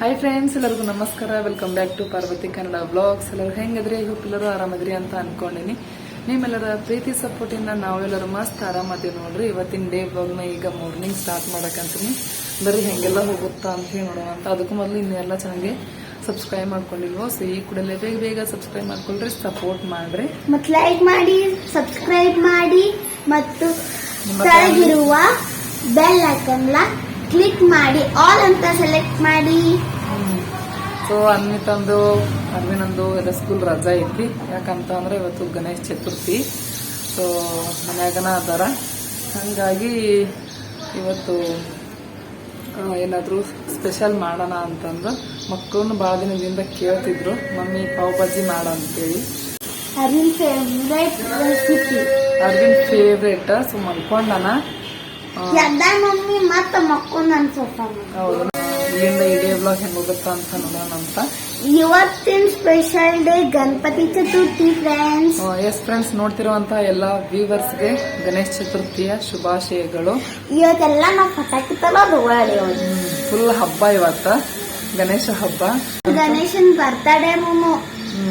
Hi friends ಎಲ್ಲರಿಗೂ ನಮಸ್ಕಾರ. Welcome back to Parvati Kannada blogs ಎಲ್ಲರೂ ಹೆಂಗದ್ರಿ? ಎಲ್ಲರೂ ಆರಾಮದ್ರಿ ಅಂತ ಅನ್ಕೊಂಡಿನಿ. ನಿಮ್ಮೆಲ್ಲರ ಪ್ರೀತಿ ಸಪೋರ್ಟಿಂದ ನಾವೆಲ್ಲರೂ ಮಸ್ತ್ ಆರಾಮದೇವಿ ನೋಡ್ರಿ. ಇವತ್ತಿನ ಡೇ ಬ್ಲಾಗ್ನ ಈಗ ಮಾರ್ನಿಂಗ್ ಸ್ಟಾರ್ಟ್ ಮಾಡಕಂತೀನಿ. ಬರೀ ಹೆಂಗೆಲ್ಲ ಹೋಗುತ್ತಾ ಅಂತ ಹೇಳಿ ನೋಡೋಣ ಅಂತ. ಅದಕ್ಕೂ ಮೊದಲು ಇನ್ನೆಲ್ಲ ಚೆನ್ನಾಗಿ ಸಬ್ಸ್ಕ್ರೈಬ್ ಮಾಡ್ಕೊಂಡಿಲ್ವೋ? ಸೊ ಈ ಕೂಡಲೇ ಬೇಗ ಬೇಗ ಸಬ್ಸ್ಕ್ರೈಬ್ ಮಾಡ್ಕೊಳ್ರಿ ಸಪೋರ್ಟ್ ಮಾಡ್ರಿ. ಮತ್ತೆ ಲೈಕ್ ಮಾಡಿ ಸಬ್ಸ್ಕ್ರೈಬ್ ಮಾಡಿ ಮತ್ತು ಬೆಲ್ ಐಕನ್ಲ ಕ್ಲಿಕ್ ಮಾಡಿ ಆಲ್ ಅಂತ ಸೆಲೆಕ್ಟ್ ಮಾಡಿ. ಸೊ ಅನ್ವಿತಂದು ಅರ್ವಿನಂದು ಎಲ್ಲ ಸ್ಕೂಲ್ ರಜಾ ಐತಿ. ಯಾಕಂತ ಅಂದ್ರೆ ಇವತ್ತು ಗಣೇಶ ಚತುರ್ಥಿ. ಸೊ ಮನ್ಯಾಗನ ಅದಾರ. ಹಂಗಾಗಿ ಇವತ್ತು ಏನಾದರೂ ಸ್ಪೆಷಲ್ ಮಾಡೋಣ ಅಂತಂದು ಮಕ್ಕಳನ್ನು ಭಾಳ ದಿನದಿಂದ ಕೇಳ್ತಿದ್ರು. ಮಮ್ಮಿ ಪಾವ್ ಬಜ್ಜಿ ಮಾಡ ಅಂತೇಳಿ. ಅರ್ವಿನ್ ಫೇವ್ರೇಟ್ ಸೊ ಮಲ್ಕೊಂಡನ. ಮಮ್ಮಿ ಮತ್ತೆ ಮಕ್ಕೊಂಡು ನನ್ನ ಸೋಫಾ ಹೌದು. ಇಲ್ಲಿಂದ ಇಡೇ ಬ್ಲಾಗ್ ಹೆಂಗ್ ಅಂತ ನೋಡೋಣ ಅಂತ. ಇವತ್ತಿನ special day Ganapati Chaturthi friends yes friends ನೋಡ್ತಿರುವಂತಹ ಎಲ್ಲ ವ್ಯೂವರ್ಸ್ಗೆ ಗಣೇಶ ಚತುರ್ಥಿಯ ಶುಭಾಶಯಗಳು. ಇವತ್ತೆಲ್ಲ ನಾವು ಪಟಾಕಿ ತರೋದು ಒಳ್ಳೆ ಫುಲ್ ಹಬ್ಬ ಇವತ್ತ. ಗಣೇಶ ಹಬ್ಬ. ಗಣೇಶನ್ ಬರ್ತಡೇ ಮೊಮ್ಮು.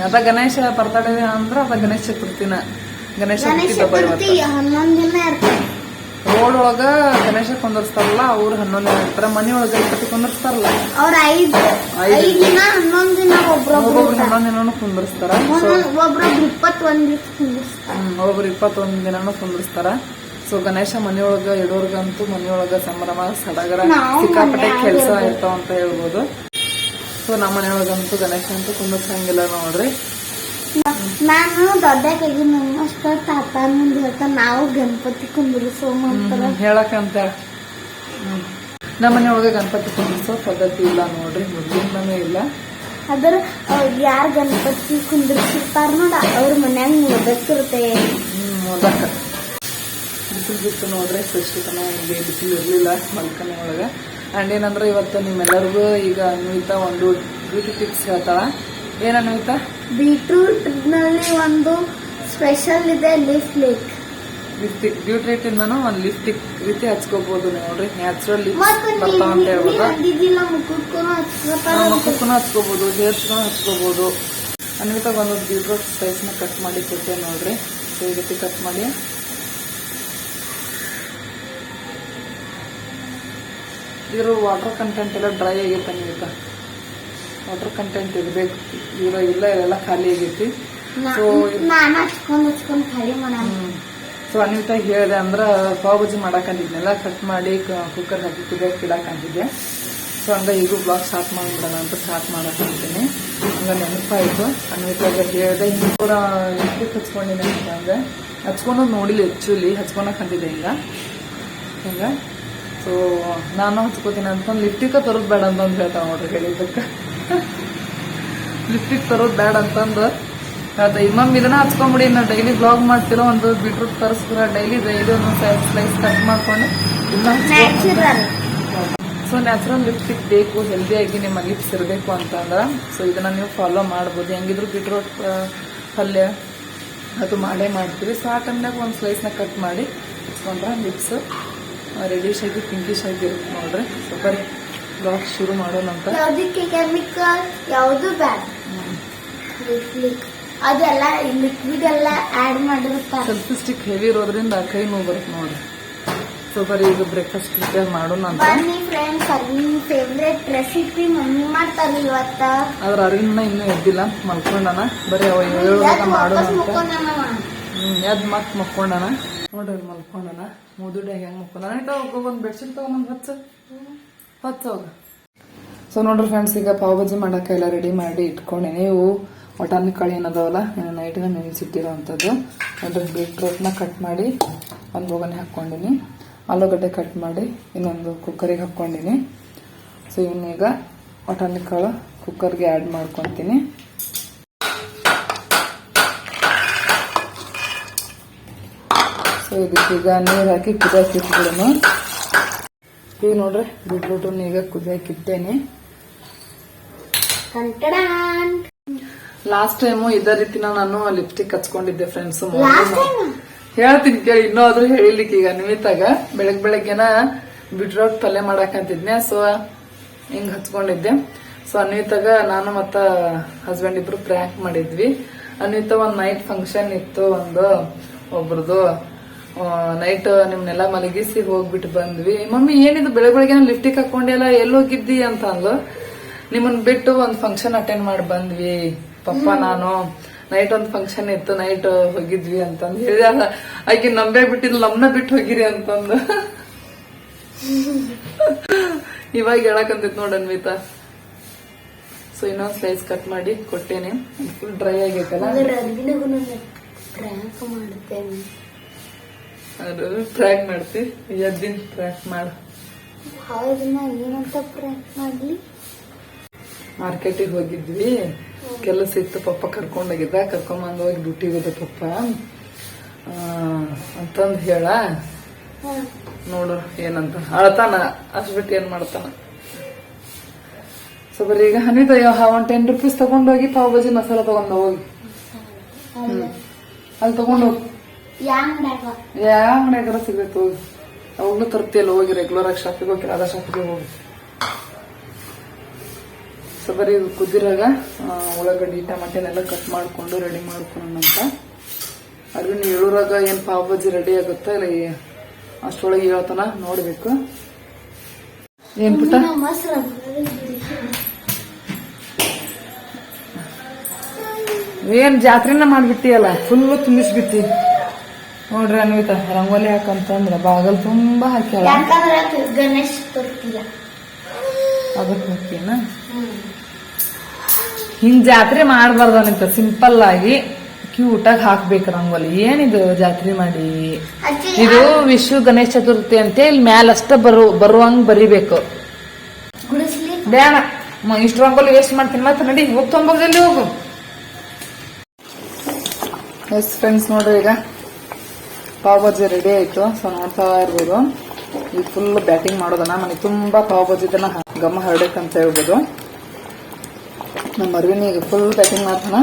ಅದ ಗಣೇಶ ಬರ್ತಡೇ ಅಂದ್ರ ಅದ ಗಣೇಶ ಚತುರ್ಥಿನ. ಗಣೇಶ ಚತುರ್ಥಿ ಹನ್ನೊಂದು ದಿನ ಇರ್ತದೆ ರೋಡ್ ಒಳಗ ಗಣೇಶ ಕುಂದರ್ಸ್ತಾರಲ್ಲ ಅವ್ರು ಹನ್ನೊಂದು ಇರ್ತಾರ. ಮನಿ ಒಳಗ ಗಣಪತಿ ಕುಂದರ್ಸ್ತಾರಲ್ಲ? ಅವ್ರ ಐದ್ ದಿನ. ಹನ್ನೊಂದ್ ದಿನ ಒಬ್ಬೊಬ್ರು ಹನ್ನೊಂದು ದಿನಾನು ಕುಂದರ್ಸ್ತಾರ. ಒಬ್ರೊಬ್ರು ಇಪ್ಪತ್ತೊಂದ್ ದಿನ ಕುಂದಿರ್ಸ್ತಾರೆ. ಒಬ್ಬೊಬ್ರು ಇಪ್ಪತ್ತೊಂದು ದಿನನೂ ಕುಂದರ್ಸ್ತಾರ. ಸೊ ಗಣೇಶ ಮನೆಯೊಳಗ ಇಡೋರ್ಗಂತೂ ಮನೆಯೊಳಗ ಸಂಭ್ರಮ ಸಡಗರ ಸಿಕ್ಕಾಪಟ್ಟೆ ಕೆಲಸ. ಇರ್ತಾವ ಅಂತ ಹೇಳ್ಬೋದು. ಸೊ ನಮ್ಮ ಮನೆಯೊಳಗಂತೂ ಗಣೇಶ ಅಂತೂ ಕುಂದರ್ಸಂಗಿಲ್ಲ ನೋಡ್ರಿ. ನಾನು ದೊಡ್ಡಕ್ಕಾಗಿ ನಮ್ಮಷ್ಟ ತಾತ ಮುಂದೆ ಹೇಳ್ತಾ ನಾವು ಗಣಪತಿ ಕುಂದಿರಿಸೋಮ ಅಂತಾರ ಹೇಳಕಂತ ಹ್ಮ್. ನಮ್ಮ ಮನೆಯೊಳಗ ಗಣಪತಿ ಕುಂದಿರಿಸೋ ಪದ್ಧತಿ ಇಲ್ಲ ನೋಡ್ರಿ ಮೊದ್ಲಿಂದನೂ ಇಲ್ಲ. ಅದ್ರ ಯಾರು ಗಣಪತಿ ಕುಂದಿರ್ಸಿರ್ತಾರ ನೋಡ ಅವ್ರ ಮನ್ಯಾಗ ಮುದಕ್ಕಿರುತ್ತೆ ಮೊದಕ ಬಿಸಿಲು ಬಿತ್ತು ನೋಡ್ರಿ ಸ್ವಚ್ಛತನ ಇಲ್ಲಿ ಬಿಸಿಲು ಇರಲಿಲ್ಲ ಮಲ್ಕನೆ ಒಳಗೆ. ಅಂಡ್ ಏನಂದ್ರೆ ಇವತ್ತು ನಿಮ್ಮೆಲ್ಲರಿಗೂ ಈಗ ಅನ್ವಿತಾ ಒಂದು ಬ್ಯೂಟಿ ಟಿಪ್ಸ್ ಹೇಳ್ತಾಳ. ಏನ್ ಅನ್ವಿತಾ? ಬೀಟ್ರೂಟ್ನಲ್ಲಿ ಒಂದು ಸ್ಪೆಷಲ್ ಇದೆ ಲಿಫ್ಟ್ ಲೇಕ್. ಲಿಪ್ಸ್ಟಿಕ್ ಬ್ಯೂಟಿ ಇಂದನೂ ಒಂದ್ ಲಿಪ್ಸ್ಟಿಕ್ ರೀತಿ ಹಚ್ಕೋಬಹುದು ನೋಡ್ರಿ. ನ್ಯಾಚುರಲ್ ಲಿಪ್ಸ್ ಬರ್ತಾವ ಅಂತ ಹೇಳ್ಬೋದು ಮುಖಕ್ಕೂ ಹಚ್ಕೋಬಹುದು ಹೇರ್ಸ್ಗೂ ಹಚ್ಕೋಬಹುದು ಅನ್ವಿತಾಗ ಒಂದು ಬೀಟ್ರೋಟ್ ಸೈಜ್ನ ಕಟ್ ಮಾಡಿ ಕೊಟ್ಟೆ ನೋಡ್ರಿ. ಸೊ ಈ ರೀತಿ ಕಟ್ ಮಾಡಿ. ಇದ್ರ ವಾಟರ್ ಕಂಟೆಂಟ್ ಎಲ್ಲ ಡ್ರೈ ಆಗೈತೆ ಅನ್ವಿತಾ. ವಾಟರ್ ಕಂಟೆಂಟ್ ಇರಬೇಕು. ಇರೋ ಇಲ್ಲ ಎಲ್ಲ ಖಾಲಿ ಆಗೈತಿ. ಸೊ ಸೊ ಅನ್ವಿತಾ ಹೇಳಿದೆ ಅಂದ್ರೆ ಪಾವ್ ಭಾಜಿ ಮಾಡಾಕಂದಿದ್ನೆಲ್ಲ ಕಟ್ ಮಾಡಿ ಕುಕ್ಕರ್ ಹಾಕಿ ಕುದಿಯಕ್ಕೆ ಇಡಾಕಂತಿದ್ದೆ ಸೊ ಹಂಗೆ ಈಗೂ ಬ್ಲಾಗ್ ಸ್ಟಾರ್ಟ್ ಮಾಡ್ಬಿಡೋಣ ಅಂತ ಸ್ಟಾರ್ಟ್ ಮಾಡಾಕಂತೀನಿ ಹಂಗ ನೆನಪಾಯ್ತು. ಅನ್ವಿತಾಗ ಹೇಳಿದೆ ಹಿಂಗೆ ಕೂಡ ಎಷ್ಟು ಹಚ್ಕೊಂಡಿನಿ ಅಂದ್ರೆ ಅಂದೆ ಹಚ್ಕೊಂಡು ನೋಡಿಲ್ಲ ಆ್ಯಕ್ಚುಲಿ ಹಚ್ಕೊಳಕಂತಿದ್ದೆ ಹಿಂಗ ಹಿಂಗ? ಸೊ ನಾನು ಹಚ್ಕೋತೀನಿ ಅಂತಂದು ಲಿಫ್ಟಿಗೆ ತರೋದು ಬೇಡ ಅಂತಂದು ಹೇಳ್ತಾವ ನೋಡ್ರಿ ಹೇಳಿದ್ದಕ್ಕೆ. ಲಿಪ್ಟಿಕ್ ತರೋದು ಬೇಡ ಅಂತಂದು. ಅದ ಮಮ್ಮಿ ಇದನ್ನ ಹಚ್ಕೊಂಬಿಡಿ ನಾ ಡೈಲಿ ಬ್ಲಾಗ್ ಮಾಡ್ತಿರೋ ಒಂದು ಬೀಟ್ರೂಟ್ ತರಿಸ್ತೀರ ಡೈಲಿ ಡೈಲಿ ಒಂದು ಸ್ಲೈಸ್ ಕಟ್ ಮಾಡ್ಕೊಂಡು ಇದನ್ನ ಸೊ ನ್ಯಾಚುರಲ್ ಲಿಪ್ಸ್ಟಿಕ್ ಬೇಕು ಹೆಲ್ದಿಯಾಗಿ ನಿಮ್ಮ ಲಿಪ್ಸ್ ಇರಬೇಕು ಅಂತಂದ್ರೆ ಸೊ ಇದನ್ನ ನೀವು ಫಾಲೋ ಮಾಡ್ಬೋದು. ಹೆಂಗಿದ್ರು ಬೀಟ್ರೂಟ್ ಪಲ್ಯ ಅದು ಮಾಡೇ ಮಾಡ್ತೀವಿ ಸೊ ಆ ಟೈಮ್ನಾಗ ಒಂದು ಸ್ಲೈಸ್ನ ಕಟ್ ಮಾಡಿ ಹಚ್ಕೊಂಡ್ರೆ ಲಿಪ್ಸ್ ರೆಡಿಶ್ ಆಗಿ ಪಿಂಕಿಶ್ ಆಗಿ ಇರುತ್ತೆ ನೋಡ್ರಿ. ಸೊ ಬರೀ ಬ್ಲಾಗ್ ಶುರು ಮಾಡೋಣ ಅಂತ. ಯಾವ್ದಕ್ಕೆ ಕೆಮಿಕಲ್ ಯಾವುದು ಬ್ಯಾಡ್ ಅದೆಲ್ಲ ಲಿಕ್ವಿಡ್ ಎಲ್ಲ ಆ್ಯಡ್ ಮಾಡಿರ್ತಾರೆ ಸ್ಟಿಕ್ ಹೆವಿ ಇರೋದ್ರಿಂದ ಕೈ ನೋವು ಬರುತ್ತೆ ನೋಡಿ. ಸೊ ಬರೀ ಈಗ ಬ್ರೇಕ್ಫಾಸ್ಟ್ ಪ್ರಿಪೇರ್ ಮಾಡೋಣ ಅಂತ. ಬನ್ನಿ friends Arvin favourite recipe mummy ಮಾಡ್ತಾರೆ ಇವತ್ತ. ಆದ್ರ ಅರಿವಿನ ಇನ್ನೂ ಎದ್ದಿಲ್ಲ. ಮಲ್ಕೊಂಡನ. ಬರೀ ಅವ ಏಳು ಮಾಡೋಣ ಎದ್ ಮತ್ ಮಕ್ಕೊಂಡನ ನೋಡ್ರಿ ಅಲ್ಲಿ ಮಲ್ಕೊಂಡನ. ಮುದುಡೆ ಹೆಂಗ್ ಮಕ್ಕೊಂಡನ ಹೋಗ ಒಂದ್ ಬೆಡ್ಶೀಟ್ ತಗೊಂಡ್ ಹಚ್ಚ. ಸೊ ನೋಡ್ರಿ ಫ್ರೆಂಡ್ಸ್ ಈಗ ಪಾವ್ ಬಜ್ಜಿ ಮಾಡೋಕೆ ಎಲ್ಲ ರೆಡಿ ಮಾಡಿ ಇಟ್ಕೊಂಡಿನಿ ಇವು ಒಟಾನಿ ಕಾಳು ಏನದಾವಲ್ಲ ನೈಟ್ಗೆ ನೆನೆಸಿಟ್ಟಿರೋ ಅಂಥದ್ದು ನೋಡ್ರಿ ಬೀಟ್ರೂಟ್ನ ಕಟ್ ಮಾಡಿ ಒಂದು ಬೋಗನೆ ಹಾಕ್ಕೊಂಡಿನಿ. ಆಲೂಗಡ್ಡೆ ಕಟ್ ಮಾಡಿ ಇನ್ನೊಂದು ಕುಕ್ಕರಿಗೆ ಹಾಕ್ಕೊಂಡಿನಿ. ಸೊ ಇವನ್ನೀಗ ಒಟಾನಿ ಕಾಳು ಕುಕ್ಕರ್ಗೆ ಆ್ಯಡ್ ಮಾಡ್ಕೊತೀನಿ. ಸೊ ಇದಕ್ಕೀಗ ನೀರು ಹಾಕಿ ಇಟ್ಬಿಡೋಣ. ಈಗ ನೋಡ್ರಿ. ಬೀಟ್ರೂಟ್ ಈಗ ಕುದಿಯಾಕಿಟ್ಟೇನೆ. ಲಾಸ್ಟ್ ಟೈಮು ಇದೇ ರೀತಿ ನಾನು ಲಿಪ್ಸ್ಟಿಕ್ ಹಚ್ಕೊಂಡಿದ್ದೆ ಫ್ರೆಂಡ್ಸ್ ಹೇಳ್ತೀನಿ ಕೇಳಿ ಇನ್ನೂ ಆದ್ರೂ ಹೇಳಿಲಿಕ್ಕೆ ಈಗ ನಿಮಿತ್ತಾಗ. ಬೆಳಗ್ ಬೆಳಗ್ಗೆನ ಬಿಟ್ರೋಟ್ ಪಲ್ಯ ಮಾಡಾಕಂತಿದ್ನೆ ಸೊ ಹಿಂಗ್ ಹಚ್ಕೊಂಡಿದ್ದೆ. ಸೊ ಅನ್ವಿತಾಗ ನಾನು ಮತ್ತ ಹಸ್ಬೆಂಡ್ ಇಬ್ರು ಪ್ರ್ಯಾಂಕ್ ಮಾಡಿದ್ವಿ. ಅನ್ವಿತ ಒಂದ್ ನೈಟ್ ಫಂಕ್ಷನ್ ಇತ್ತು ಒಂದು ಒಬ್ರದು ನೈಟ್ ನಿಮ್ನೆಲ್ಲ ಮಲಗಿಸಿ ಹೋಗ್ಬಿಟ್ಟು ಬಂದ್ವಿ. ಮಮ್ಮಿ ಏನಿದು ಬೆಳಗ್ಗೆ ಬೆಳಗ್ಗೆ ಲಿಫ್ಟಿಗೆ ಹಾಕೊಂಡಿಲ್ಲ ಎಲ್ಲೋ ಗಿದ್ದಿ ಅಂತ ಅಂದ್ಲು. ನಿಮ್ಮನ್ ಬಿಟ್ಟು ಒಂದ್ ಫಂಕ್ಷನ್ ಅಟೆಂಡ್ ಮಾಡಿ ಬಂದ್ವಿ. ಪಪ್ಪ ನಾನು ನೈಟ್ ಒಂದ್ ಫಂಕ್ಷನ್ ಇತ್ತು ನೈಟ್ ಹೋಗಿದ್ವಿ ಅಂತಂದ್ ಹೇಳಿದ. ಆಕೆ ನಂಬೆ ಬಿಟ್ಟಿದ್ ನಮ್ನ ಬಿಟ್ಟು ಹೋಗಿರಿ ಅಂತಂದು. ಇವಾಗ ಹೇಳಕಂತಿತ್ ನೋಡ್ ಅನ್ವಿತ. ಸೊ ಇನ್ನೊಂದ್ ಸ್ಲೈಸ್ ಕಟ್ ಮಾಡಿ ಕೊಟ್ಟೇನೆ. ಫುಲ್ ಡ್ರೈ ಆಗೈತಲ್ಲ ಪ್ರ್ಯಾಂಕ್ ಮಾಡ್ತಿ. ಎದ್ದಿನ ಪ್ರ್ಯಾಕ್ ಮಾಡು. ಏನಂತ ಪ್ರ್ಯಾಂಕ್ ಮಾಡ್ಲಿ? ಮಾರ್ಕೆಟಿಗೆ ಹೋಗಿದ್ವಿ. ಕೆಲಸ ಇತ್ತು ಪಪ್ಪ ಕರ್ಕೊಂಡೋಗಿದ್ದ. ಕರ್ಕೊಂಬಂದು ಹೋಗಿ ಡ್ಯೂಟಿಗೆ ಹೋದ ಪಪ್ಪ. ಅಂತಂದು ಹೇಳ. ನೋಡು ಏನಂತ. ಅಳ್ತಾನ. ಅಷ್ಟು ಏನ್ ಮಾಡ್ತಾನ? ಸೊ ಬರೀ ಈಗ ಹನಿದ ಒಂದ್ ಟೆನ್ ರುಪೀಸ್ ತಗೊಂಡೋಗಿ ಪಾವ್ ಬಜಿ ಮಸಾಲ ತಗೊಂಡ ಹೋಗಿ. ಅಲ್ಲ. ಅಲ್ಲಿ ತಗೊಂಡು ಹೋಗಿ. ಯಾವ ಅಂಗಡಿಯಾಗಾರ ಸಿಗ್ಬೇಕು? ಅವಾಗ್ಲೂ ತರ್ತಿಯಲ್ಲ ಹೋಗಿ ರೆಗ್ಯುಲರ್ ಆಗಿ ಶಾಪಿಗೆ ಹೋಗಿ ಅದ ಶಾಪಿಗೆ ಹೋಗಿ. ಸೊ ಬರೀ ಕುದಿರಾಗ ಉಳ್ಳಾಗಡ್ಡಿ ಟಮಾಟೆನೆಲ್ಲ ಕಟ್ ಮಾಡಿಕೊಂಡು ರೆಡಿ ಮಾಡ್ಕೊಳ್ಳೋಣಂತ ಅದ್ರ ಏಳೂರಾಗ ಏನ್ ಪಾವ್ ಬಜ್ಜಿ ರೆಡಿ ಆಗುತ್ತಾ ಇಲ್ಲ ಅಷ್ಟೊಳಗೆ ಹೇಳ್ತಾನ ನೋಡ್ಬೇಕು. ಏನ್ ಪುಟ್ಟ. ಏನ್ ಜಾತ್ರೆನ ಮಾಡ್ಬಿಟ್ಟಿಯಲ್ಲ ಫುಲ್ ತುಂಬಿಸ್ಬಿಟ್ಟಿ. ನೋಡ್ರಿ ಅನ್ವಿತ ರಂಗೋಲಿ ಹಾಕಂತಂದ್ರ ಬಾಗಲ್ ತುಂಬಾ ಹಾಕ್ಯಾಳ. ಯಾಕಂದ್ರೆ ಗಣೇಶ್ ತರ್ತಿಲ್ಲ ಅದಕ್ಕೆ ಹೋಗ್ತೀನ ಹಿಂಗ್ ಜಾತ್ರೆ ಮಾಡಬಾರ್ದಂತ ಸಿಂಪಲ್ ಆಗಿ ಕ್ಯೂಟ್ ಆಗಿ ಹಾಕ್ಬೇಕು ರಂಗೋಲಿ. ಏನಿದು ಜಾತ್ರೆ ಮಾಡಿ? ಇದು ವಿಶ್ವ ಗಣೇಶ ಚತುರ್ಥಿ ಅಂತ ಇಲ್ಲಿ ಮ್ಯಾಲ ಅಷ್ಟ ಬರು ಬರುವಂಗ್ ಬರಿಬೇಕು. ಬೇಡ ಇಷ್ಟು ರಂಗೋಲಿ ವೇಸ್ಟ್ ಮಾಡ್ತೀನಿ. ಮತ್ತೆ ನಡಿ ಹೋಗ್ತೊಂಬಲ್ಲಿ ತೊಂಬ ಹೋಗು. ಎಸ್ ಫ್ರೆಂಡ್ಸ್ ನೋಡ್ರಿ ಈಗ. ಪಾವ್ ಭಾಜಿ ರೆಡಿ ಆಯ್ತು. ಸೊ ನೋಡ್ತಾ ಇರ್ಬೋದು. ಈ ಫುಲ್ ಬ್ಯಾಟಿಂಗ್ ಮಾಡೋದನ್ನ ಮನೆ ತುಂಬಾ ಪಾವ್ ಗಮ್ಮ ಗಮ ಹರಡಕ್ಕಂತ ಹೇಳ್ಬೋದು. ನಮ್ಮ ಅರ್ವಿನ ಈಗ ಫುಲ್ ಬ್ಯಾಟಿಂಗ್ ಮಾಡ್ತಾನ.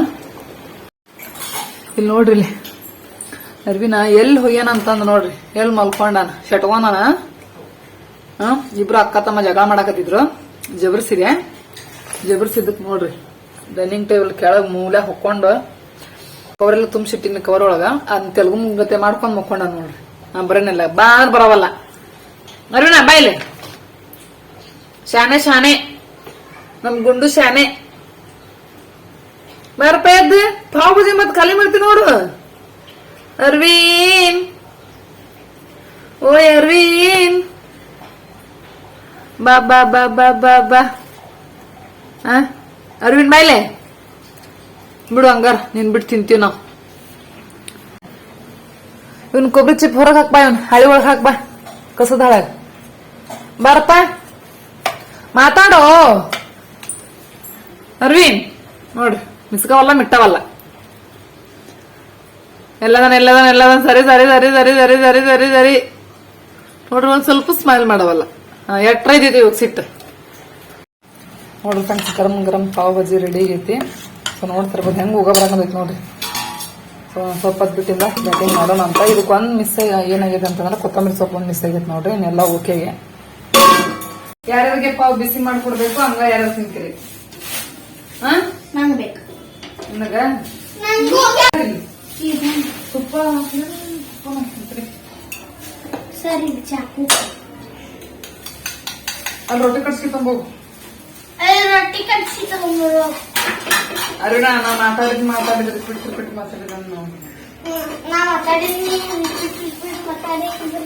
ಇಲ್ಲಿ ನೋಡ್ರಿ ಅರ್ವಿನ ಎಲ್ಲಿ ಹೋಗ್ಯಾನ ಅಂತಂದು ನೋಡ್ರಿ. ಎಲ್ಲಿ ಮಲ್ಕೊಂಡಾನ? ಶಟ್ಕೊಂಡಾನ ಹ? ಇಬ್ರು ಅಕ್ಕ ತಮ್ಮ ಜಗಳ ಮಾಡಕತ್ತಿದ್ರು. ಜಬರ್ಸಿದೆ ಜಬರ್ಸಿದ್ದಕ್ ನೋಡ್ರಿ. ಡೈನಿಂಗ್ ಟೇಬಲ್ ಕೆಳಗ್ ಮೂಲೆ ಹೊಕ್ಕೊಂಡು ಕವರೆಲ್ಲ ತುಂಬಿಸಿಟ್ಟಿನ ಕವರ್ ಒಳಗ ಅದನ್ನ ತೆಲುಗು ಮುಂಗತೆ ಮಾಡ್ಕೊಂಡ್ ಮಕ್ಕೊಂಡ ನೋಡ್ರಿ. ನಾ ಬರೇನಿಲ್ಲ. ಬಾರ್ ಬರವಲ್ಲ. ಅರುಣ ಬಾಯ್ಲೆ ಶಾನೆ ಶಾನೆ ನಮ್ ಗುಂಡು ಶಾನೆ ಬಾರಪ್ಪ ಎದ್ದು ಪಾವ್ ಬಜಿ ಮತ್ ಖಾಲಿ ಮಾಡ್ತೀನಿ ನೋಡು. ಅರ್ವೀನ್. ಓಯ್, ಅರ್ವೀನ್. ಬಾ ಬಾ ಬಾ ಬಾ ಬಾ ಬಾ. ಆ? ಅರವಿಂದ್ ಬಾಯ್ಲೆ ಬಿಡು ಹಂಗಾರ, ನೀನ್ ಬಿಟ್ಟು ತಿಂತೀವಿ ನಾವು. ಇವನ್ ಕೊಬ್ಬರಿ ಚಿಪ್ ಹೊರಗೆ ಹಾಕ್ಬಾ ಇವನ್ ಹಳಿ ಒಳಗೆ ಹಾಕ್ಬಾ ಕಸದ ಹಾಳಾಗ. ಬಾರಪ್ಪ. ಮಾತಾಡೋ. ಅರ್ವಿನ್ ನೋಡ್ರಿ ಮಿಸ್ಕವಲ್ಲ, ಮಿಟ್ಟವಲ್ಲ. ಎಲ್ಲದನ್ ಎಲ್ಲದನ್ ಎಲ್ಲದನ್, ಸರಿ ಸರಿ ಸರಿ ಸರಿ ಸರಿ ಸರಿ ಸರಿ ಸರಿ. ನೋಡ್ರಿ, ಒಂದ್ ಸ್ವಲ್ಪ ಸ್ಮೈಲ್ ಮಾಡವಲ್ಲ. ಎಟ್ರ ಇದ್ದಿತ್ತು ಇವಾಗ ಸಿಟ್ಟು. ನೋಡ್ರಿ ಫ್ರೆಂಡ್ಸ್ ಗರಂ ಗರಂ ಪಾವ್ ಬಜ್ಜಿ ರೆಡಿ ಆಗೈತಿ. ಸೊ ನೋಡ್ತಿರ್ಬೋದು ಹೆಂಗೆ ಹೋಗ ಬರಾಕಂದೈತಿ ನೋಡ್ರಿ. ಸೊ ಸ್ವಲ್ಪ ಅದು ಬಿಟ್ಟಿಲ್ಲ ಬ್ಯಾಟಿಂಗ್ ಮಾಡೋಣ ಅಂತ. ಇದಕ್ಕೆ ಒಂದು ಮಿಸ್ ಏನಾಗಿದೆ ಅಂತಂದ್ರೆ ಕೊತ್ತಂಬರಿ ಸೊಪ್ಪು ಒಂದು ಮಿಸ್ ಆಗೈತೆ ನೋಡ್ರಿ ಇನ್ನೆಲ್ಲ ಓಕೆ ಯಾರ್ಯಾರಿಗೆ ಪಾವ್ ಬಿಸಿ ಮಾಡ್ಕೊಡ್ಬೇಕು ಹಂಗ ಯಾರ್ಯಾರು ತಿಂತೀರಿ? ಹಾ? ನಂಗ್ ಬೇಕು. ನನಗ? ತುಪ್ಪ. ಸರಿ ಚಾಕು ಅಲ್ಲಿ ರೊಟ್ಟಿ ಕಟ್ಸಿ ತಂಬೋಗು ಅಯ್ಯ, ರೊಟ್ಟಿ ಕಟ್ಸಿ ತಗೊಂಡ್ಬರು ಅರುಣ ನಾವು ಮಾತಾಡಿದ್ ಮಾತಾಡಿದ್ರೆ ರಿಪೀಟ್ ರಿಪೀಟ್ ಮಾತಾಡಿದ ನಾವು. ನಾ ಮಾತಾಡಿದ್ನಿ ಮಾತಾಡಿದ್ರೆ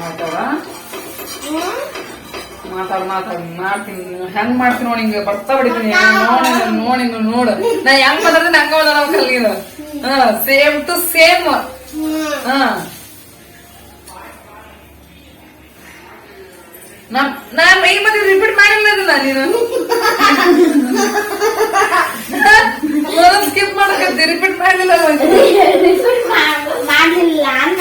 ಮಾತಾಡ. ಮಾತಾಡ್ ಮಾತಾಡ್ ಮಾಡ್ತೀನಿ. ಹೆಂಗ್ ಮಾಡ್ತೀನಿ ನೋಡಿ ಹಿಂಗ ಬರ್ತಾ ಬಿಡ್ತೀನಿ ನೋಡಿ ನೋಡಿ ನೋಡು. ನಾ ಹೆಂಗ್ ಮಾತಾಡ್ತೀನಿ ಹಂಗ ಮಾತಾಡ ಕಲ್ಗಿದ ಹಾ ಸೇಮ್ ಟು ಸೇಮ್. ಹಾ. ನಾನ್ ಮೈ ಮತ್ತೆ ರಿಪೀಟ್ ಮಾಡಿಲ್ಲ ಅದನ್ನ ನೀನು. ಸ್ಕಿಪ್ ಮಾಡಕತ್ತಿ ರಿಪೀಟ್ ಮಾಡಿಲ್ಲ ಮಾಡಿಲ್ಲ ಅನ್ನ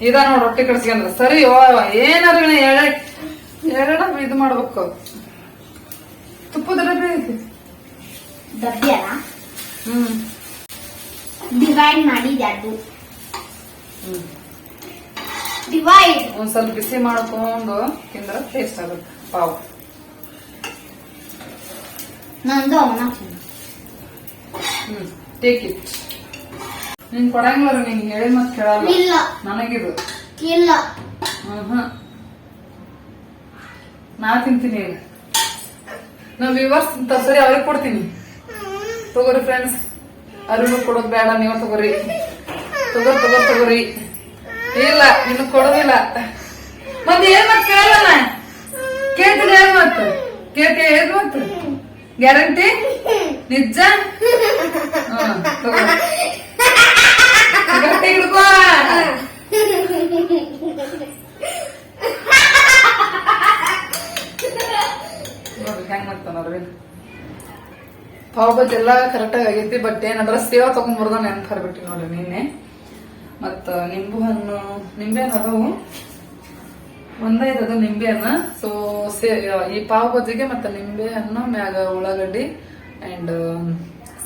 ಇದ ನೋಡ್ ರೊಟ್ಟಿ ಕಡ್ಸ್ಕೊಂಡ್ರ ಸರಿ ಏನಾದ್ರು ಎರ ಎರಡ ಇದು ಮಾಡ್ಬೇಕು. ತುಪ್ಪದ ಡಬ್ಬಿ ಐತಿ. ಡಬ್ಬಿ ಅಲ್ಲ ಹ್ಮ್. ಡಿವೈಡ್ ಮಾಡಿದ ಅದು ಹ್ಮ್. ಡಿವೈಡ್ ಒಂದ್ ಸ್ವಲ್ಪ ಬಿಸಿ ಮಾಡ್ಕೊಂಡು ತಿಂದ್ರೆ ಟೇಸ್ಟ್ ಆಗುತ್ತೆ. ಪಾವ್. ನಂದು ಅವನ. ಹ್ಮ್ ಟೇಕ್ ಇಟ್ ನೀನ್ ಕೊಡಂಗಿಲ್ಲ ನೀನ್ ಹೇಳಿ ಮತ್ ಕೇಳಲ್ಲ. ಇಲ್ಲ. ನನಗಿದು. ಇಲ್ಲ. ಹ್ಮ್ ನಾ ತಿಂತೀನಿ ಈಗ ನಾವ್ ವಿವರ್ಸ್ ತರ್ಸರಿ ಅವ್ರಿಗೆ ಕೊಡ್ತೀನಿ. ತಗೋರಿ ಫ್ರೆಂಡ್ಸ್ ಅವ್ರಿಗೂ ಕೊಡೋದ್ ಬೇಡ, ನೀವು ತಗೋರಿ. ತಗೋರ್ ತಗೋರ್, ತಗೋರಿ. ಇಲ್ಲ ನಿನ್ ಕೊಡೋದಿಲ್ಲ. ಮತ್ ಏನ್ ಮತ್ ಕೇಳಲ್ಲ ಕೇಳ್ತೀನಿ ಏನ್ ಮತ್? ಕೇಳ್ತಿ ಏನ್ ಮತ್? ಗ್ಯಾರಂಟಿ? ನಿಜ? ಹಿಡ್ಕೋ ಪಾವ್ ಭಾಜಿ ಎಲ್ಲ ಕರೆಕ್ಟಾಗಿ ಆಗೈತಿ ಬಟ್ ಏನಂದ್ರ ಸೇವಾ ತಗೊಂಡ್ಬರ್ದ ನೆನಪು ಹರ್ಬಿಟ್ಟಿ ನೋಡ್ರಿ ನಿನ್ನೆ. ಮತ್ತ ನಿಂಬು ಹಣ್ಣು ನಿಂಬೆ ಹಣ್ಣು ಅದಾವು ಒಂದೇ ಇರೋದು ನಿಂಬೆ ಹಣ್ಣು ಸೊ ಸೇ ಈ ಪಾವ್ ಬಾಜಿಗೆ ಮತ್ತೆ ನಿಂಬೆ ಹಣ್ಣು ಮ್ಯಾಗ ಉಳ್ಳಾಗಡ್ಡಿ ಅಂಡ್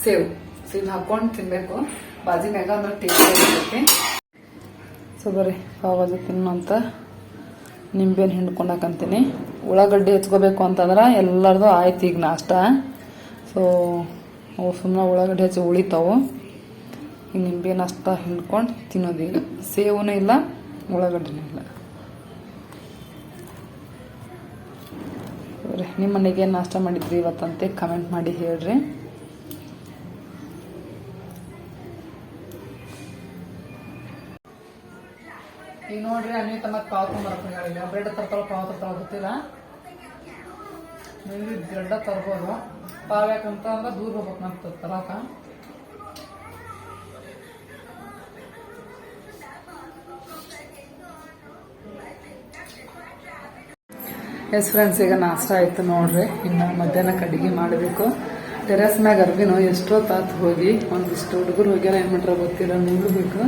ಸೇವ್. ಸೇವ್ ಹಾಕೊಂಡು ತಿನ್ಬೇಕು. ಬಾಜಿ ಮ್ಯಾಗ ಅಂದ್ರೆ ಟೇಸ್ಟ್ ಸೊ ಬರ್ರಿ, ಪಾವ್ ಅಂತ ನಿಂಬೆ ಹೆಂಡ್ಕೊಂಡಕಂತೀನಿ ಹಿಂಡ್ಕೊಂಡಾಕಂತೀನಿ. ಉಳ್ಳಾಗಡ್ಡಿ ಹೆಚ್ಕೋಬೇಕು ಅಂತಂದ್ರೆ ಎಲ್ಲರದು ಆಯ್ತು ಈಗ ನಾಷ್ಟ. ಸೊ, ಅವು ಸುಮ್ಮನೆ ಉಳ್ಳಾಗಡ್ಡೆ ಹಚ್ಚಿ ಉಳಿತಾವು. ಈಗ ನಿಂಬೆ ನಾಷ್ಟ ಹಿಂಡ್ಕೊಂಡು ತಿನ್ನೋದು ಸೇವನೂ ಸೇವೂ ಇಲ್ಲ, ಉಳ್ಳಾಗಡ್ಡಿನೂ ಇಲ್ಲ. ನಿಮ್ಮ ಮನೆಗೆ ನಾಷ್ಟ ಮಾಡಿದ್ರಿ ಇವತ್ತಂತೆ? ಕಮೆಂಟ್ ಮಾಡಿ ಹೇಳ್ರಿ. ಈಗ ನೋಡ್ರಿ ಅನ್ವಿತ ಮತ್ತೆ ಪಾವ್ ತೊಗೊಂಬರ್ತೀನಿ ಈಗ. ಬ್ರೆಡ್ ತರ್ತಾವ ಪಾವ್ ತರ್ತಾವ ಗೊತ್ತಿಲ್ಲ. ಮೇಬಿ ಬ್ರೆಡ್ ತರ್ಬೋದು. ಯಾಕಂತ ಅಂದ್ರೆ ದೂರ ಹೋಗ್ಬೇಕು ಅಂತ ತರಾಕ. ಎಸ್ ಫ್ರೆಂಡ್ಸ್ ಈಗ ನಾಷ್ಟ ಆಯ್ತು ನೋಡ್ರಿ. ಇನ್ನು ಮಧ್ಯಾಹ್ನಕ್ಕೆ ಕಡಿಗೆ ಮಾಡಬೇಕು. ಟೆರೆಸ್ ಮ್ಯಾಗ ಅರ್ಬಿನ ಎಷ್ಟೋ ತಾತು ಹೋಗಿ, ಒಂದಿಷ್ಟು ಹುಡುಗರು ಹೋಗ್ಯಾರ, ಏನು ಮಾಡ್ರ ಗೊತ್ತಿಲ್ಲ ನೋಡಬೇಕು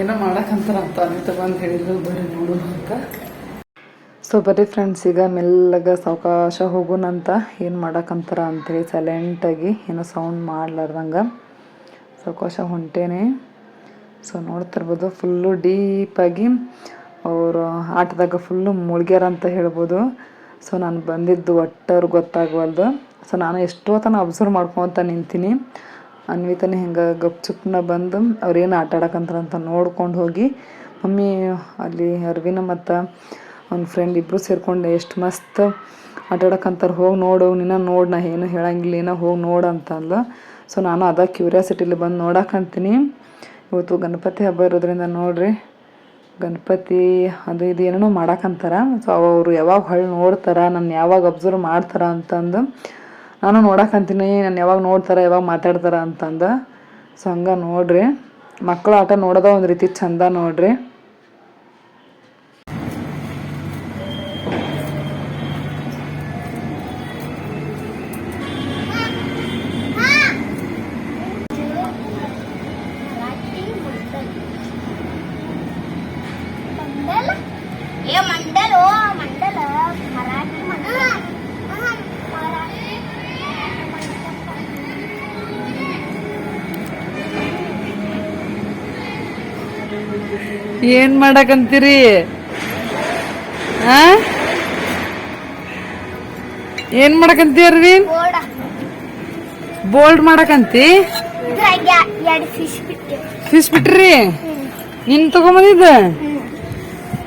ಏನೋ ಮಾಡಕ್ಕಂತಾರ ಅಂತ ಅನಿತ ಬಂದು ಹೇಳಿದ್ರು ಬರೀ ನೋಡೋಣ ಅಂತ. ಸೊ ಬರೀ ಫ್ರೆಂಡ್ಸ್ ಈಗ ಮೆಲ್ಲಗ ಸಾವಕಾಶ ಹೋಗೋಣಂತ ಏನು ಮಾಡೋಕ್ಕಂತಾರ ಅಂತೇಳಿ ಸೈಲೆಂಟಾಗಿ ಏನೋ ಸೌಂಡ್ ಮಾಡ್ಲಾರ್ದಂಗೆ ಸಾವಕಾಶ ಹೊಂಟೇನೆ. ಸೊ ನೋಡ್ತಿರ್ಬೋದು ಫುಲ್ಲು ಡೀಪಾಗಿ ಅವರು ಆಟದಾಗ ಫುಲ್ಲು ಮುಳುಗ್ಯಾರ ಅಂತ ಹೇಳ್ಬೋದು. ಸೊ ನಾನು ಬಂದಿದ್ದು ಒಟ್ಟವ್ರು ಗೊತ್ತಾಗವಲ್ದು. ಸೊ ನಾನು ಎಷ್ಟೋ ತನಕ ಅಬ್ಸರ್ವ್ ಮಾಡ್ಕೊತ ನಿಂತೀನಿ. ಅನ್ವಿತನ ಹಿಂಗೆ ಗಪ್ಚುಪ್ನ ಬಂದು ಅವ್ರೇನು ಆಟ ಆಡಕಂತಾರ ಅಂತ ನೋಡ್ಕೊಂಡು ಹೋಗಿ, ಮಮ್ಮಿ ಅಲ್ಲಿ ಅರ್ವಿನ ಮತ್ತು ಅವ್ನ ಫ್ರೆಂಡ್ ಇಬ್ಬರು ಸೇರ್ಕೊಂಡು ಎಷ್ಟು ಮಸ್ತ್ ಆಟ ಆಡೋಕಂತಾರೆ ಹೋಗಿ ನೋಡು, ನಿನ್ನ ನೋಡಿ, ನಾ ಏನು ಹೇಳಂಗಿಲ್ಲ ಏನೋ ಹೋಗಿ ನೋಡು ಅಂತ ಅಂದ್ಲು ಸೊ ನಾನು ಅದ ಕ್ಯೂರಿಯಾಸಿಟಿಲಿ ಬಂದು ನೋಡಕ್ಕಂತೀನಿ ಇವತ್ತು ಗಣಪತಿ ಹಬ್ಬ ಇರೋದ್ರಿಂದ ನೋಡ್ರಿ, ಗಣಪತಿ ಅದು ಇದು ಏನೇನೋ ಮಾಡಕ್ಕಂತಾರ ಸೊ ಅವರು ಯಾವಾಗ ಹೊಳ್ಳಿ ನೋಡ್ತಾರ ನನ್ನ ಯಾವಾಗ ಅಬ್ಸರ್ವ್ ಮಾಡ್ತಾರ ಅಂತಂದು ನಾನು ನೋಡಕ್ಕಂತೀನಿ ನಾನು ಯಾವಾಗ ನೋಡ್ತಾರ, ಯಾವಾಗ ಮಾತಾಡ್ತಾರ ಅಂತಂದು. ಸೊ ಹಂಗೆ ನೋಡ್ರಿ ಮಕ್ಕಳ ಆಟ ನೋಡೋದ ಒಂದು ರೀತಿ ಚಂದ ನೋಡ್ರಿ. ಏನ್ ಮಾಡಕಂತೀರಿ? ಆ? ಏನ್ ಮಾಡಕಂತೀ ಅರವಿಂದ್? ಬೋಲ್ಡ್ ಮಾಡಕಂತಿ? ಫಿಶ್ ಬಿಟ್ರಿ? ನಿನ್ ತಗೊಂಬಂದಿದ್ದ?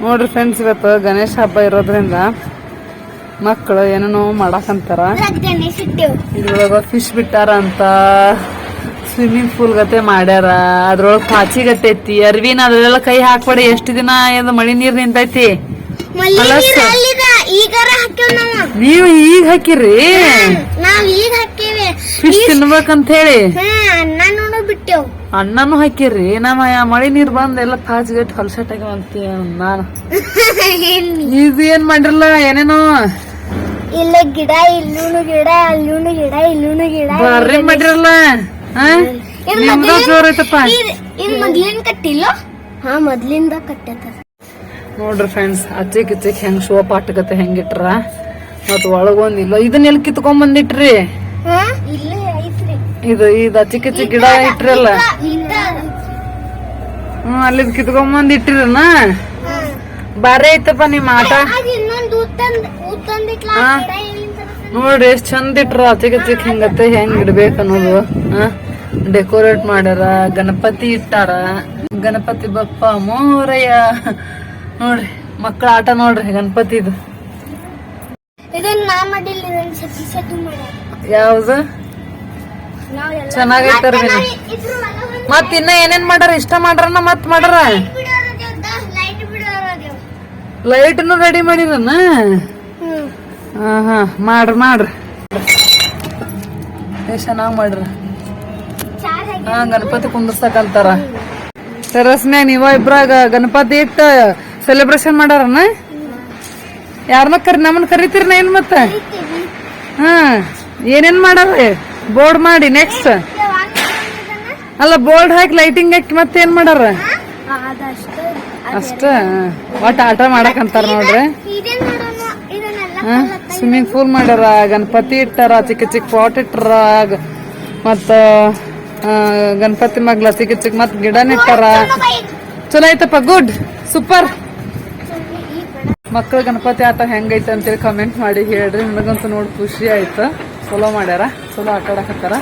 ನೋಡ್ರಿ ಫ್ರೆಂಡ್ಸ್ ಇವತ್ತು ಗಣೇಶ ಹಬ್ಬ ಇರೋದ್ರಿಂದ ಮಕ್ಕಳು ಏನೇನೋ ಮಾಡಕಂತಾರ. ಇದ್ರೊಳಗ ಫಿಶ್ ಬಿಟ್ಟಾರ ಅಂತ. ಸ್ವಿಮ್ಮಿಂಗ್ ಪೂಲ್ ಗತೆ ಮಾಡ್ಯಾರ. ಅದ್ರೊಳಗ ಪಾಚಿ ಗತೆ ಐತಿ. ಅರ್ವಿನ ಅದ್ರೊಳಗೆಲ್ಲ ಕೈ ಹಾಕ್ಬೇಡಿ. ಎಷ್ಟು ದಿನ ಇದು ಮಳಿ ನೀರ್ ನಿಂತೈತಿ? ನೀವು. ಈಗ ಹಾಕಿರಿ? ಫಿಶ್ ತಿನ್ಬೇಕಂತ ಹೇಳಿ. ಅಣ್ಣನು ಹಾಕಿರಿ. ನಮ್ಮ ಮಳಿ ನೀರ್ ಬಂದ್ ಎಲ್ಲ ಪಾಚಿಗಟ್ಟು ಗಟ್ಟಿ ಅಂತೀಯ ನಾನು. ಇದು ಏನ್ ಮಾಡಿರಲ್ಲ ಏನೇನೋ? ಇಲ್ಲ ಗಿಡ ಇಲ್ಲೂನು ಗಿಡ ಅಲ್ಲೂನು ಗಿಡ ಇಲ್ಲೂನು ಗಿಡ ಬರ್ರಿ ಮಾಡಿರಲ್ಲ. ನಿಮ್ದು ಮೊದ್ಲಿನ್- ಜೋರ್ ಐತಪ್ಪ. ಕಟ್ಟಿಲ್ಲ? ಹಾ ಮೊದ್ಲಿಂದ ಕಟ್ಟೈತ. ನೋಡ್ರಿ ಫ್ರೆಂಡ್ಸ್ ಅಚ್ಚಿಕ್ ಇಚ್ಚಿಕ್ ಹೆಂಗ್ ಶೋ ಪಾಠಕತೆ ಹೆಂಗಿಟ್ರ ಮತ್ ಒಳಗೊಂದಿಲ್ಲ ಇದನ್ನ ಎಲ್ಲಿ ಕಿತ್ಕೊಂಡ್ ಬಂದಿಟ್ರಿ? ಹಾ ಇದು ಇದು ಚಿಕ್ಕ ಚಿಕ್ಕ ಗಿಡ ಇಟ್ರಲ್ಲ? ಹ್ಮ್ ಅಲ್ಲಿ ಕಿತ್ಕೊಂಡ್ ಬಂದಿಟ್ಟಿರನ? ಬಾರಿ ಐತಪ್ಪ ನಿಮ್ ಆಟ. ಹಾ. ನೋಡ್ರಿ ಎಷ್ಟ್ ಚಂದ ಇಟ್ರ ಅಚ್ಚಿಕ್ ಇಚ್ಚಿಕ್ ಹೆಂಗತ್ತೆ ಹೆಂಗ್ ಇಡ್ಬೇಕು ಅನ್ನೋದು. ಡೆಕೋರೇಟ್ ಮಾಡ್ಯಾರ ಗಣಪತಿ ಇಟ್ಟಾರ. ಗಣಪತಿ ಬಪ್ಪ ಮೋರಯ್ಯ ನೋಡ್ರಿ ಮಕ್ಕಳ ಆಟ ನೋಡ್ರಿ ಗಣಪತಿದು. ಯಾವ್ದು? ಚೆನ್ನಾಗೈತಾರ ಮತ್ ಇನ್ನ ಏನೇನ್ ಮಾಡ್ಯಾರ? ಇಷ್ಟ ಮಾಡ್ರನ ಮತ್ ಮಾಡ್ರ? ಲೈಟ್ನು ರೆಡಿ ಮಾಡಿರನ? ಹಾ ಹಾ ಮಾಡ್ರಿ ಮಾಡ್ರಿ. ಎಷ್ಟ್ ಚೆನ್ನಾಗ್ ಮಾಡ್ರಿ. ಗಣಪತಿ ಕುಂದರ್ಸಕಂತಾರ ಅಂತಾರ. ಟೆರಸ್ನ್ಯಾಗ ನೀವ ಇಬ್ರಾಗ ಗಣಪತಿ ಇಟ್ಟ ಸೆಲೆಬ್ರೇಷನ್ ಮಾಡಾರನ? ಯಾರನ್ನ ಕರಿ ನಮ್ಮನ್ನ ಕರಿತೀರಿ ಏನ್ ಮತ್ತ. ಹಾ ಏನೇನ್ ಮಾಡಾರ? ಬೋರ್ಡ್ ಮಾಡಿ ನೆಕ್ಸ್ಟ್ ಅಲ್ಲ ಬೋರ್ಡ್ ಹಾಕಿ ಲೈಟಿಂಗ್ ಹಾಕಿ ಮತ್ತೇನ್ ಮಾಡಾರ? ಆ, ಅದಷ್ಟು ಅಷ್ಟ ಒಟ್ಟ ಆಟ ನೋಡ್ರಿ ಮಾಡೋಣ ಇದನ್ನೆಲ್ಲ ಹಾ ಸ್ವಿಮ್ಮಿಂಗ್ ಪೂಲ್ ಮಾಡ್ಯಾರ ಗಣಪತಿ ಇಟ್ಟಾರ ಚಿಕ್ಕ ಚಿಕ್ಕ ಪಾಟ್ ಇಟ್ಟಾರ ಮತ್ತ ಗಣಪತಿ ಮಗ್ಲ ಚಿಕ್ಕ ಚಿಕ್ಕ ಮತ್ ಗಿಡ ನೆಟ್ಟಾರ ಚಲೋ ಐತಪ್ಪ ಗುಡ್ ಸೂಪರ್ ಮಕ್ಕಳ ಗಣಪತಿ ಆಟ ಹೆಂಗೈತೆ ಅಂತೇಳಿ ಕಮೆಂಟ್ ಮಾಡಿ ಹೇಳ್ರಿ. ನನಗಂತೂ ನೋಡಿ ಖುಷಿ ಆಯ್ತು. ಚಲೋ ಮಾಡ್ಯಾರ, ಚಲೋ ಆಟ ಆಡಕತ್ತಾರ.